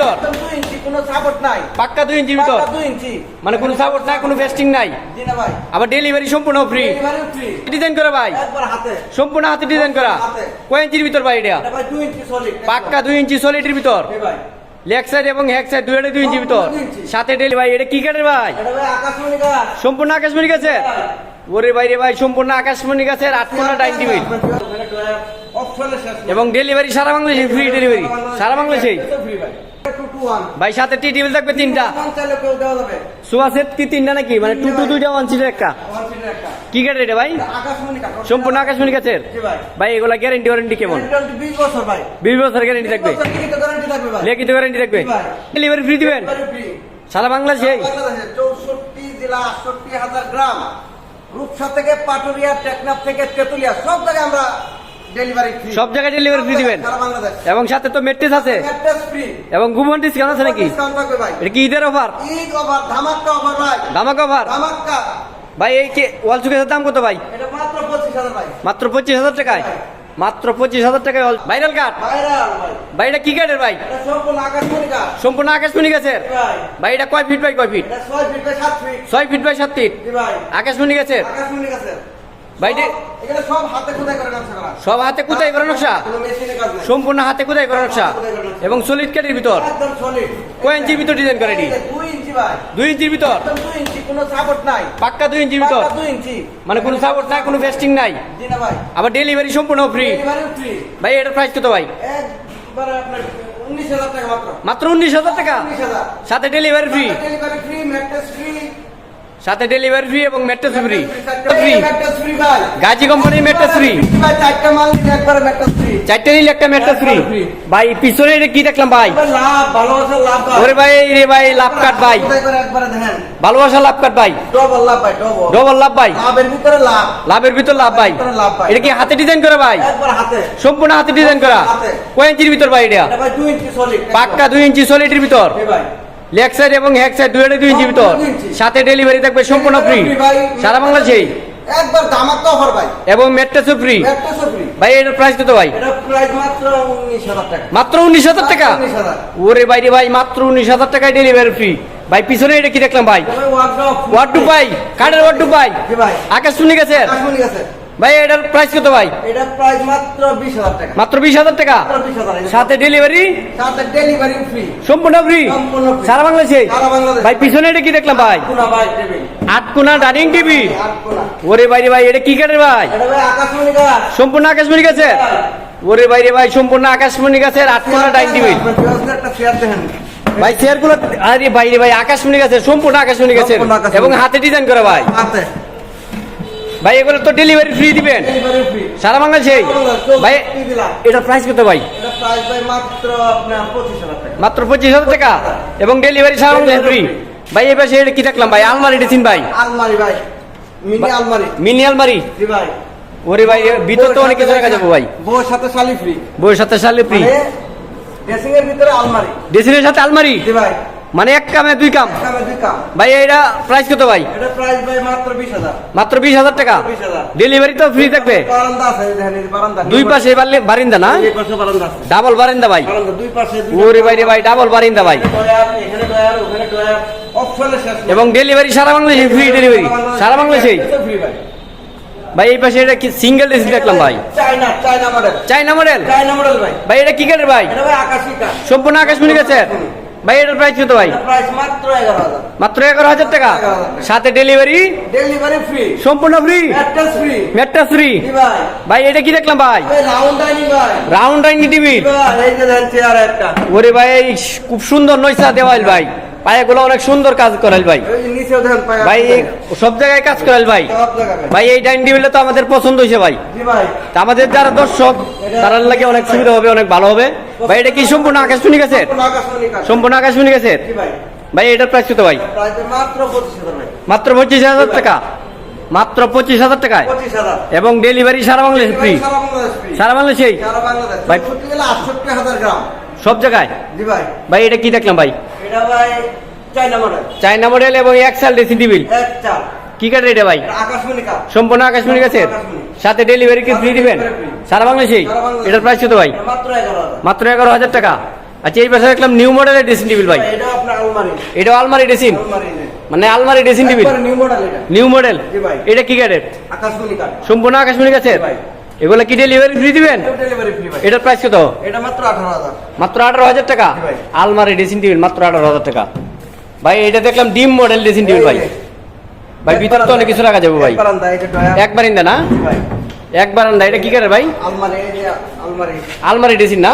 ভিতর। কোনো সাপোর্ট নাই। পাক্কা দুই ইঞ্চির ভিতর। দুই ইঞ্চি। মানে কোনো সাপোর্ট নাই কোনো ফেস্টিং নাই। ভাই। আবার ডেলিভারি সম্পূর্ণ ফ্রি ডিজাইন করা ভাই? সম্পূর্ণ হাতে ডিজাইন করা। কয় ইঞ্চির ভিতর ভাই এটা? পাক্কা দুই ইঞ্চি সলিডের ভিতর। লেগ সাইড এবং সাইড দুইটা দুই ইঞ্চি ভিতর। সাথে ডেলি ভাই এটা কি কাঠের ভাই? আকাশমণি গাছ সম্পূর্ণ ওরে বাইরে ভাই সম্পূর্ণ আকাশমণি গাছের। এবং ডেলিভারি সারা বাংলাদেশে ফ্রি ডেলিভারি সারা বাংলাদেশে ভাই সাথে টি টেবিল থাকবে তিনটা। সোফা সেট কি তিনটা নাকি? মানে টু টু দুইটা ওয়ান সিটের একটা। কি কাঠের এটা ভাই? সম্পূর্ণ আকাশমণি গাছের জি ভাই। এগুলা গ্যারেন্টি ওয়ারেন্টি কেমন? বিশ বছর গ্যারেন্টি থাকবে। লিখিত গ্যারেন্টি থাকবে ডেলিভারি ফ্রি দিবেন? সারা বাংলাদেশে? চৌষট্টি জেলা আটষট্টি হাজার গ্রাম। রূপসা থেকে পাটুরিয়া টেকনাফ থেকে তেতুলিয়া। সব জায়গায় আমরা সব জায়গায় ডেলিভারি ফ্রি দিবেন। এবং সাথে তো মেট্রেস আছে। এবং কুপন ডিসকাউন্ট আছে নাকি? এটা কি ঈদের অফার ধামাক অফার ভাই। এই কে ওয়াল সুকেসের দাম কত ভাই? মাত্র পঁচিশ হাজার টাকায়? মাত্র পঁচিশ হাজার টাকায় ভাইরাল কাঠ ভাই। এটা কি কাঠের ভাই? সম্পূর্ণ আকাশমণি গাছের? ভাই। ভাই এটা কয় ফিট বাই কয় ফিট ছয় ফিট বাই সাত ফিট আকাশমণি গাছের। ভাই, সব- হাতে কোথায় করা নকশা সম্পূর্ণ হাতে কোথায় করা নকশা? এবং সলিড কাঠের ভিতর? একদম সলিড কয় ইঞ্চির ভিতর ডিজাইন করে এটি? দুই ইঞ্চির ভিতর? পাক্কা দুই ইঞ্চির ভিতর? মানে কোনো সাপোর্ট নাই কোনো ফেস্টিং নাই? আবার ডেলিভারি সম্পূর্ণ ফ্রি ভাই এটার প্রাইস কত ভাই? মাত্র। উনিশ হাজার টাকা? সাথে delivery free delivery free mattress free সাথে ডেলিভারি ফ্রি এবং ম্যাট্রেস ফ্রি ফ্রি গাজী কোম্পানির ম্যাট্রেস ফ্রি চারটা মাল নিলে একবারে ম্যাট্রেস ফ্রি চারটে নিলে একটা ম্যাট্রেস ফ্রি ভাই পিছনে এটা কি দেখলাম ভাই? লাভ ভালোবাসা লাভ ভাই। ওরে ভাই রে ভাই লাভ কাট ভাই। ভালোবাসা লাভ কাট ভাই। ডবল লাভ ভাই ডবল ডবল লাভ ভাই। লাভের ভিতরে লাভ। লাভের ভিতর লাভ ভাই। এটা কি হাতে ডিজাইন করা ভাই? একবার হাতে। সম্পূর্ণ হাতে ডিজাইন করা। কয় ইঞ্চির ভিতর ভাই এটা? এটা ভাই দুই ইঞ্চি সলিড পাক্কা দুই ইঞ্চি সলিডের ভিতর। লেগ সাইড এবং হ্যাক সাইড দুইটা দুই ইঞ্চি ভিতর। দুই। সাথে ডেলিভারি থাকবে সম্পূর্ণ ফ্রি ভাই। সারা বাংলাদেশেই। একবার ধামাক্কা অফার ভাই। এবং ফ্রি ভাই এটার প্রাইস কত ভাই? প্রাইস মাত্র উনিশ হাজার টাকা। মাত্র উনিশ হাজার টাকা? উনিশ হাজার। ওরে ভাই মাত্র উনিশ হাজার টাকায় ডেলিভারি ফ্রি ভাই পিছনে এটা কি দেখলাম ভাই? ওয়ার্ড টু পাই কাঠের ওয়ার্ড ভাই। আকাশ শুনে গেছে। ভাই এটার প্রাইস কত ভাই? এটা প্রাইস মাত্র বিশ হাজার টাকা। মাত্র বিশ হাজার টাকা? সাথে ডেলিভারি সাথে ডেলিভারি ফ্রি সম্পূর্ণ ফ্রি। সারা বাংলাদেশে? সারা বাংলাদেশ। ভাই পিছনে এটা কি দেখলাম ভাই? কোনা ভাই কোনা ডাইনিং টিভি ওরে বাইরে ভাই এটা কি কাঠের ভাই? এটা ভাই আকাশমণি গাছ। সম্পূর্ণ আকাশমণি গাছের? ওরে বাইরে ভাই সম্পূর্ণ আকাশমণি গাছের আট কোনা ডাইনিং টিভি একটা চেয়ার দেখেন ভাই চেয়ারগুলো আরে বাইরে ভাই আকাশমণি গাছের সম্পূর্ণ আকাশমণি গাছের। এবং হাতে ডিজাইন করা ভাই। হাতে। ভাই এগুলো তো ডেলিভারি ফ্রি দিবেন। সারা বাংলাদেশে ভাই এটা প্রাইস কত ভাই? এটা প্রাইস ভাই মাত্র আপনার পঁচিশ হাজার টাকা। এবং ডেলিভারি সারা বাংলাদেশে ফ্রি ভাই এই পাশে এটা কি দেখলাম ভাই? আলমারি ডিসিন ভাই। আলমারি ভাই। মিনি আলমারি। মিনি আলমারি? জি ভাই। ওরে ভাই ভিতর তো অনেক কিছু রাখা যাব ভাই। বউর সাথে শালি ফ্রি বইয়ের সাথে সালে ফ্রি মানে ড্রেসিং এর ভিতরে আলমারি। ডিসিনের সাথে আলমারি? জি ভাই। মানে এক কামে দুই কাম? ভাই এটা প্রাইস কত ভাই? মাত্র বিশ হাজার। টাকা? ডেলিভারি তো ফ্রি থাকবে? দুই পাশে বারিন্দা না? ডাবল বারিন্দা ভাই। ওরে বাইরে ভাই ডাবল বারিন্দা ভাই। এবং ডেলিভারি সারা বাংলাদেশে ফ্রি ডেলিভারি সারা বাংলাদেশে। ভাই। এই পাশে এটা কি সিঙ্গেল ডিসি দেখলাম ভাই চায়না মডেল চাইনা মডেল ভাই। এটা কি কাঠের ভাই? সম্পূর্ণ আকাশমণি গেছে ভাই এটার প্রাইস কত ভাই? মাত্র এগারো হাজার। টাকা? সাথে ডেলিভারি ডেলিভারি ফ্রি সম্পূর্ণ ফ্রি অ্যাড্রেস ফ্রি ভাই। এটা কি দেখলাম ভাই? রাউন্ড ডাইনিং টিভি ওরে ভাই খুব সুন্দর নৈসা দেওয়াল ভাই। পায়েগুলো অনেক সুন্দর কাজ করাল ভাই। ভাই সব জায়গায় কাজ করাল ভাই। ভাই এই ডাইনিং টেবিলটা তো আমাদের পছন্দ হয়েছে ভাই। তা আমাদের যারা দর্শক তার লাগে অনেক সুবিধা হবে অনেক ভালো হবে। ভাই এটা কি সম্পূর্ণ আকাশ শুনি গেছে। সম্পূর্ণ আকাশমণি আকাশ শুনি গেছে ভাই এটার প্রাইস কত ভাই? মাত্র পঁচিশ হাজার টাকা? মাত্র পঁচিশ হাজার টাকায়? এবং ডেলিভারি সারা বাংলাদেশ ফ্রি সারা বাংলাদেশ বাংলাদেশেই ভাই। সব জায়গায়? ভাই এটা কি দেখলাম ভাই? এটা ভাই চায়না মডেল। চায়না মডেল এবং এক্সেল ডেসি টিবিল। এক চাল কি কাটে এটা ভাই? আকাশমণি কাঠ। সম্পূর্ণ আকাশমণি গেছে সাথে ডেলিভারি কি ফ্রি দিবেন? সারা বাংলাদেশেই এটার প্রাইস কত ভাই? মাত্র এগারো হাজার। টাকা। আচ্ছা এই পাশে দেখলাম নিউ মডেলের ড্রেসিং টেবিল ভাই। এটা আলমারি। ড্রেসিং মানে আলমারি ড্রেসিং টেবিল নিউ মডেল এটা। কি গ্যারেট সম্পূর্ণ আকাশমণি ভাই। এগুলো কি ডেলিভারি ফ্রি দিবেন? এটার প্রাইস কত? এটা মাত্র আঠারো হাজার। মাত্র আঠারো হাজার টাকা? আলমারি ড্রেসিং টেবিল মাত্র আঠারো হাজার টাকা। ভাই এটা দেখলাম ডিম মডেল ড্রেসিং টেবিল ভাই। ভাই ভিতরে তো অনেক কিছু রাখা যাবে ভাই। বারান্দা একবার ইন্দা না? একবার আন্দা এটা কি করে ভাই? আলমারি ড্রেসিং না?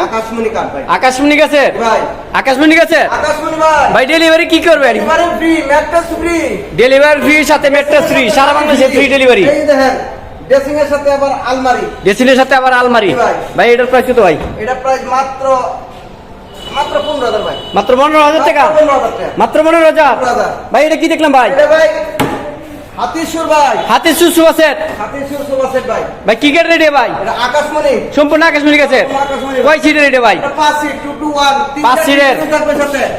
আকাশমণি ভাই। আকাশমণি গাছের ভাই। ডেলিভারি কি ম্যাট্রেস ফ্রি ডেলিভারি ফ্রি সাথে মেট্রো ফ্রি সারা বাংলাদেশে ফ্রি ডেলিভারি এই দেখেন ড্রেসিং এর সাথে আবার আলমারি। ড্রেসিংয়ের সাথে আবার আলমারি। ভাই। এটার প্রাইস কত ভাই? এটা প্রাইস মাত্র মাত্র ভাই। মাত্র টাকা? মাত্র পনেরো হাজার পনেরো হাজার। ভাই এটা কি দেখলাম ভাই? এটা ভাই হাতিসুর ভাই। হাতে সুসু আছে হাতিসুর সোফা ভাই। ভাই কি গেট রেডি ভাই? এটা আকাশমণি। সম্পূর্ণ আকাশমণি গেছে কয় রেডি ভাই? এটা পাঁচ সিট টু টু ওয়ান পাঁচ সিটের।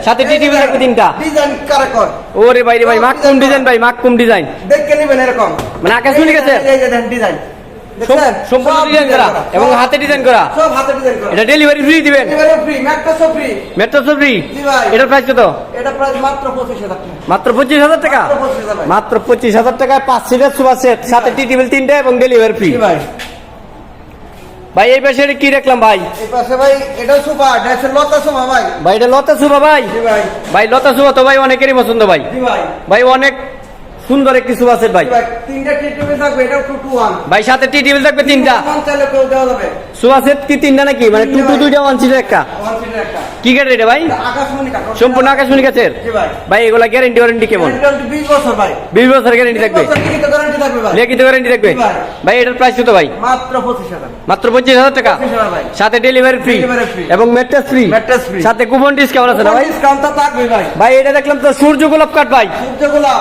সাথে। টি থাকবে তিনটা। ডিজাইন ওরে ভাই রে ভাই মাকুম ডিজাইন ভাই ডিজাইন নেবেন এরকম। মানে আকাশমণি গেছে? এই যে দেখেন ডিজাইন সম্পূর্ণ ডিজাইন করা করা। এবং হাতে ডিজাইন করা। সব হাতে ডিজাইন করা। এটা ডেলিভারি ফ্রি দিবেন। ডেলিভারি ফ্রি ম্যাট্রেসও ফ্রি মেট্রো ফ্রি জি ভাই। এটার প্রাইস কত? এটা প্রাইস মাত্র পঁচিশ হাজার টাকা। মাত্র পঁচিশ হাজার টাকা? মাত্র 25,000 ভাই। মাত্র পঁচিশ হাজার টাকায় পাঁচ সিটের সুপার সেট সাথে টি টেবিল তিনটা এবং ডেলিভারি ফ্রি জি ভাই। ভাই এই পাশে কি দেখলাম ভাই? এই পাশে ভাই এটা সুপার এটা লতা সোফা ভাই। ভাই এটা লতা সুবা ভাই? জি ভাই। ভাই লতা তো ভাই অনেকেরই পছন্দ ভাই। জি ভাই। ভাই অনেক সুন্দর একটি সেট ভাই? ভাই তিনটা টি টিভি থাকবে এটা টু টু ওয়ান ভাই সাথে টি টেবিল থাকবে তিনটা ওয়ান চাইলে কেউ দেওয়া যাবে। সুবা সেট কি তিনটা নাকি? মানে টু টু দুইটা ওয়ান সিটের একটা? ওয়ান সিটের একটা। কি গেট এটা ভাই? এটা আকাশমণি কাঠ সম্পূর্ণ আকাশমণি জি ভাই। ভাই এগুলা গ্যারেন্টি ওয়ারেন্টি কেমন? এটা বিশ বছর ভাই। বিশ বছর গ্যারেন্টি থাকবে? গ্যারান্টি থাকবে ভাই। লিখিত গ্যারেন্টি থাকবে? ভাই। ভাই এটার প্রাইস কত ভাই? মাত্র পঁচিশ হাজার। মাত্র টাকা? ভাই। সাথে ডেলিভারি ফ্রি এবং মেট্রেস ফ্রি। সাথে কুপন ডিসকাউন্ট আছে না ভাই? ডিসকাউন্ট তো থাকবে ভাই। ভাই এটা দেখলাম তো সূর্য গোলাপ কাঠ ভাই। সূর্যগুলা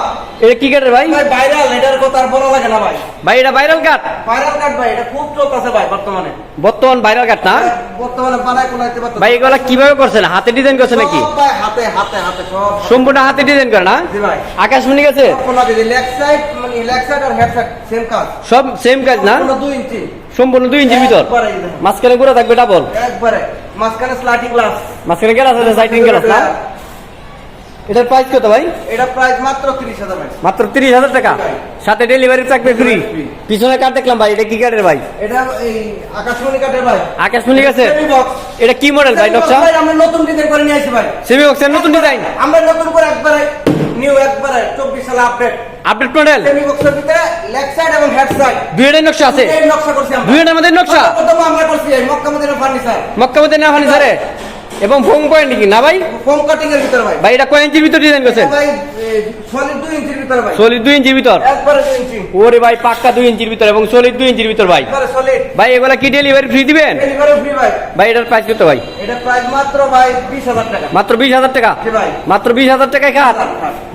এটা কি কাঠের ভাই? ভাই ভাইরাল এটার কথা আর বলা লাগে না ভাই। ভাই এটা ভাইরাল কাঠ ভাইরাল কাট ভাই এটা খুব চলতেছে ভাই বর্তমানে। বর্তমান ভাইরাল কাঠ না? বর্তমানে বানায় কোলাইতে পারতেছে ভাই এগুলা কীভাবে করছেন? হাতে ডিজাইন করছে নাকি? ভাই হাতে হাতে হাতে সব সম্পূর্ণ হাতে ডিজাইন করে না? জি ভাই। আকাশমণি গেছে? কোনা দিদি লেগ সাইড মানে লেগ সাইড আর হেড সাইড সেম কাজ। সব সেম কাজ না? কোনো দুই ইঞ্চি সম্পূর্ণ দুই ইঞ্চি ভিতর? মাঝখানে গুঁড়ো থাকবে ডাবল একবারে। মাঝখানে স্লাইডিং গ্লাস মাঝখানে গ্লাস আছে সাইটিং গ্লাস না? এটার প্রাইস কত ভাই? এটা প্রাইস মাত্র 30000 ভাই। মাত্র তিরিশ হাজার টাকা? সাথে ডেলিভারি থাকবে ফ্রি পিছনে কাঠ দেখলাম ভাই এটা কি কাঠের ভাই? এটা এই আকাশমণি কাঠের ভাই। আকাশমণি সেমি এটা কি মডেল ভাই নকশা ভাই আমরা নতুন ডিজাইন করে নিয়ে আসি ভাই। সেমি বক্সের নতুন ডিজাইন আমরা নতুন করে একবারে নিউ একবারে 24 সালে আপডেট আপডেট মডেল সেমি বক্সের ভিতরে লেগ সাইড এবং হেড সাইড দুইটাই নকশা আছে? এই নকশা করছি আমরা। দুইটার মধ্যে নকশা? প্রথম আমরা করছি মক্কা মদিনা ফার্নিচার মক্কা মধ্যে না ফানি স্যারে এবং ফোম পয়েন্ট কি? না ভাই? ফোম কাটিং এর ভিতরে ভাই। ভাই এটা কয় ইঞ্চির ভিতর ডিজাইন করছেন? ভাই সলিড 2 ইঞ্চির ভিতরে ভাই। সলিড দুই ইঞ্চির ভিতর? একবারে 2 ইঞ্চি। ওরে ভাই পাক্কা দুই ইঞ্চির ভিতর এবং সলিড দুই ইঞ্চির ভিতর ভাই। একবারে সলিড ভাই এগুলা কি ডেলিভারি ফ্রি দিবেন? ডেলিভারি ফ্রি ভাই। ভাই এটার প্রাইস কত ভাই? এটা প্রাইস মাত্র ভাই 20000 টাকা। মাত্র বিশ হাজার টাকা? জি ভাই। মাত্র বিশ হাজার টাকায় খাট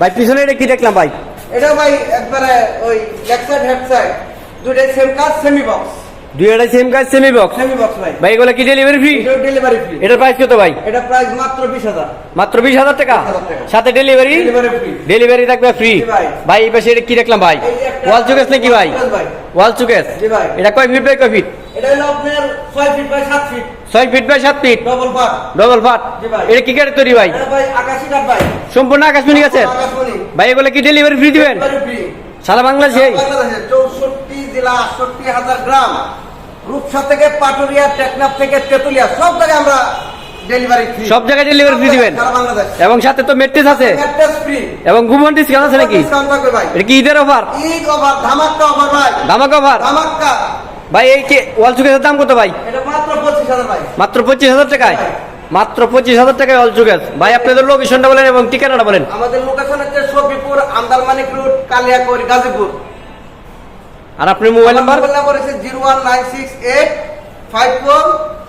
ভাই পিছনে এটা কি দেখলাম ভাই? এটা ভাই একবারে ওই লেগ সাইড হেড সাইড দুইটাই সেম কাজ সেমি বক্স দুই আড়াই সেম কাজ সেমি বক্স সেমি বক্স ভাই। ভাই এগুলা কি ডেলিভারি ফ্রি ডেলিভারি ফ্রি এটার প্রাইস কত ভাই? এটা প্রাইস মাত্র 20000 মাত্র বিশ হাজার টাকা? 20,000 টাকা। সাথে ডেলিভারি ডেলিভারি থাকবে ফ্রি ভাই। এই পাশে এটা কি দেখলাম ভাই? ওয়াল চুকেস নাকি ভাই। ওয়াল চুকেস জি ভাই। এটা কয় ফিট বাই কয় ফিট এটা হলো আপনার 6 ফিট বাই 7 ফিট ছয় ফিট বাই সাত ফিট ডবল পার্ট ডবল ভাই। এটা কি কাঠের তৈরি ভাই? এটা ভাই আকাশি কাঠ ভাই। সম্পূর্ণ আকাশমণি ভাই এগুলো কি ডেলিভারি ফ্রি দিবেন? সারা বাংলাদেশে 64 জেলা 68 হাজার গ্রাম। রূপসা থেকে পাটুরিয়া টেকনাফ থেকে তেতুলিয়া সব জায়গায় আমরা ডেলিভারি ফ্রি সব জায়গায় ডেলিভারি ফ্রি দিবেন? এবং সাথে তো মেট্রিস আছে। ফ্রি এবং ঘুমন ডিসকাউন্ট আছে নাকি? ভাই। এটা কি ঈদের অফার ঈদ অফার ধামাকা অফার ভাই। ধামাক অফার ধামাকা। ভাই এই কি ওয়াল দাম কত ভাই? এটা মাত্র পঁচিশ হাজার ভাই। মাত্র পঁচিশ হাজার টাকায়? মাত্র পঁচিশ হাজার টাকায় চুকেস ভাই আপনাদের লোকেশনটা বলেন এবং ঠিকানাটা বলেন। আমাদের লোকেশন হচ্ছে সফিপুর আন্দারমানিক রোড কালিয়াকৈর গাজীপুর। আর আপনার মোবাইল নাম্বার? মোবাইল নাম্বার হচ্ছে zero one nine six eight five four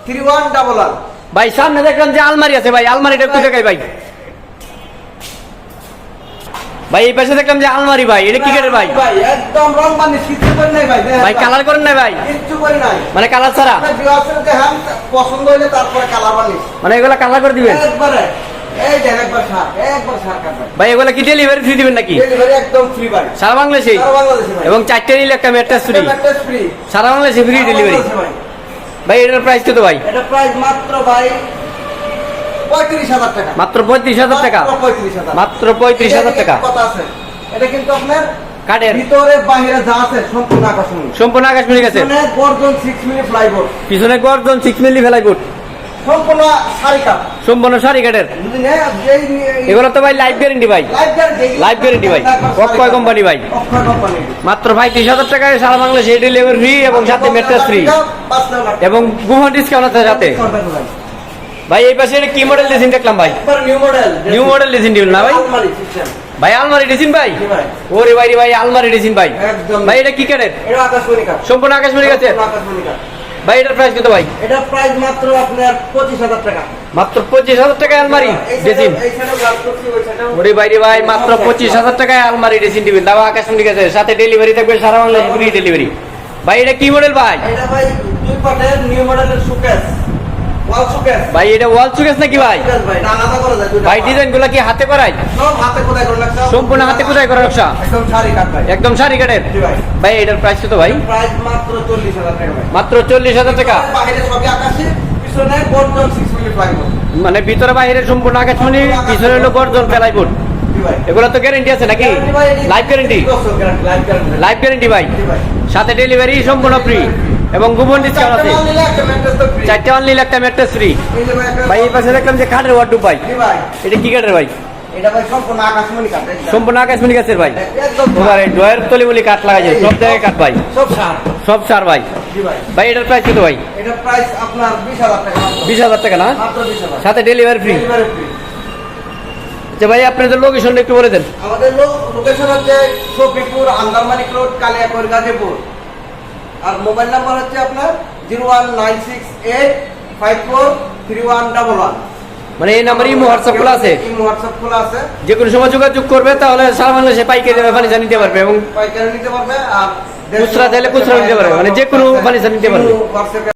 three one double one. ভাই সামনে দেখলাম যে আলমারি আছে ভাই আলমারিটা একটু দেখাই ভাই? ভাই এই পাশে দেখলাম যে আলমারি ভাই এটা কি কাঠের ভাই? ভাই একদম রং বানি কিচ্ছু করে নাই ভাই ভাই কালার করেন নাই ভাই? কিচ্ছু করে নাই। মানে কালার ছাড়া? দেখান পছন্দ হইলে তারপরে কালার বানিস মানে এগুলা কালার করে দিবেন? একবারে। ভাই এগুলা কি ডেলিভারি ফ্রি দিবেন নাকি? একদম ফ্রি ভাই। সারা বাংলাদেশে? সারা বাংলাদেশে ভাই। এবং চারটে নিলে একটা ম্যাট্রেস ফ্রি সারা বাংলাদেশে ফ্রি ডেলিভারি ভাই। ভাই এটার প্রাইস কত ভাই? এটা প্রাইস মাত্র ভাই হাজার টাকা। মাত্র পঁয়ত্রিশ হাজার টাকা? মাত্র পঁয়ত্রিশ হাজার। মাত্র পঁয়ত্রিশ এটা হাজার কিন্তু টাকা? আছে। এটা কিন্তু আপনার কাঠের? ভিতরে বাহিরে যা আছে সম্পূর্ণ আকর্ষণীয় সম্পূর্ণ গেছে পিছনে গর্জন সিক্স মিলি ফ্লাইবোর্ড পিছনে গর্জন সিক্স মিলি ফেলাই বুট সম্পূর্ণ শাড়ি কাপ। সম্পূর্ণ এগুলো তো ভাই লাইফ গ্যারেন্টি ভাই। লাইফ গ্যারেন্টি ভাই। অক্ষয় কোম্পানি ভাই। মাত্র ভাই ত্রিশ হাজার টাকায় সারা বাংলাদেশে ডেলিভারি ফ্রি এবং সাথে মেট্রেস ফ্রি এবং গুহন ডিসকাউন্ট আছে সাথে। ভাই। এই পাশে কি মডেল ডিজাইন দেখলাম ভাই? New model new model design দিবেন না ভাই? ভাই আলমারি ডিজাইন ভাই। ওরে ভাই রে ভাই আলমারি ডিজাইন ভাই। ভাই এটা কি এটা সম্পূর্ণ আকাশমণি কাপ ভাই এটার প্রাইস কত ভাই? এটা প্রাইস মাত্র আপনার পঁচিশ হাজার টাকা। মাত্র পঁচিশ হাজার টাকায় আলমারি সাইডেও ওরে বাইরে ভাই মাত্র পঁচিশ হাজার টাকায় আলমারি ডেসিন দিবেন দাবা আকাশ ঠিক আছে সাথে ডেলিভারি থাকবে সারা বাংলাদেশ ফ্রি ডেলিভারি ভাই এটা কি মডেল ভাই? এটা ভাই দুই পাটের নিউ মডেলের সুকেস ভাই এটা ওয়াল চুকেস নাকি ভাই? ভাই। ডিজাইনগুলা কি হাতে করাই? সম্পূর্ণ হাতে কোথায় করা নকশা? একদম শাড়ি কাট ভাই। এটার প্রাইস কত ভাই? মাত্র চল্লিশ হাজার টাকা সিক্স মানে ভিতরে বাইরে সম্পূর্ণ আকাশমণি পিছনে হলো গর্জন পেলাই বোর্ড এগুলো তো গ্যারেন্টি আছে নাকি? লাইফ গ্যারেন্টি লাইফ গ্যারেন্টি ভাই। সাথে ডেলিভারি সম্পূর্ণ ফ্রি এবং কুপন ডিসকাউন্ট আছে চারটে অনলি একটা ম্যাট্রেস ফ্রি ভাই এই পাশে দেখলাম যে কাঠের ওয়ার্ডুব ভাই। এটা কি কাঠের ভাই? সম্পূর্ণ আকাশমণি গাছের ভাই। ডয়ের তলিমলি কাঠ লাগাই যায় সব জায়গায় কাঠ ভাই। সব সার। ভাই। ভাই। এটার প্রাইস কত ভাই? এটা প্রাইস আপনার বিশ হাজার টাকা না? সাথে ডেলিভারি ফ্রি। আচ্ছা ভাই আপনাদের লোকেশনটা একটু বলে দেন। আমাদের লোকেশন হচ্ছে শফিপুর আন্দারমানিক রোড কালিয়াকৈর গাজীপুর। আর মোবাইল নাম্বার হচ্ছে আপনার zero one nine six eight five four three one double one মানে এই নাম্বারে ইমো হোয়াটসঅ্যাপ খোলা আছে হোয়াটসঅ্যাপ খোলা আছে যে কোনো সময় যোগাযোগ করবে তাহলে সারা বাংলাদেশে পাইকারি দামে ফার্নিচার নিতে পারবে এবং পাইকারি নিতে পারবে আর খুচরা চাইলে খুচরা নিতে পারবে। মানে যে কোনো furniture নিতে পারবে।